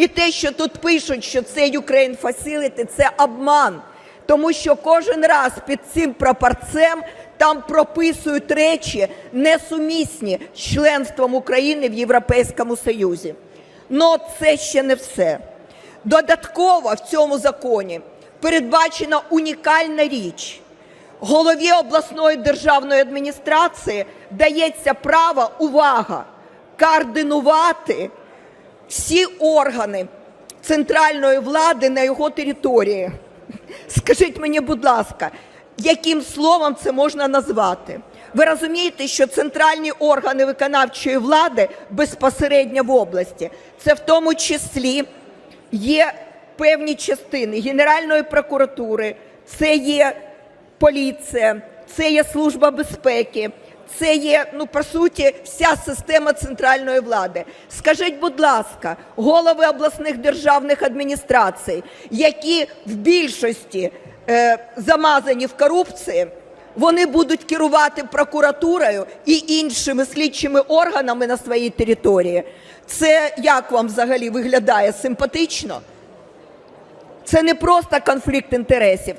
І те, що тут пишуть, що це Ukraine Facility, це обман. Тому що кожен раз під цим прапорцем там прописують речі несумісні з членством України в Європейському Союзі. Ну це ще не все. Додатково в цьому законі передбачена унікальна річ. Голові обласної державної адміністрації дається право, увага, координувати всі органи центральної влади на його території. Скажіть мені, будь ласка, яким словом це можна назвати? Ви розумієте, що центральні органи виконавчої влади безпосередньо в області, це в тому числі є певні частини Генеральної прокуратури, це є поліція, це є служба безпеки, це є, ну по суті, вся система центральної влади. Скажіть, будь ласка, голови обласних державних адміністрацій, які в більшості е, замазані в корупції, вони будуть керувати прокуратурою і іншими слідчими органами на своїй території. Це як вам взагалі виглядає симпатично? Це не просто конфлікт інтересів.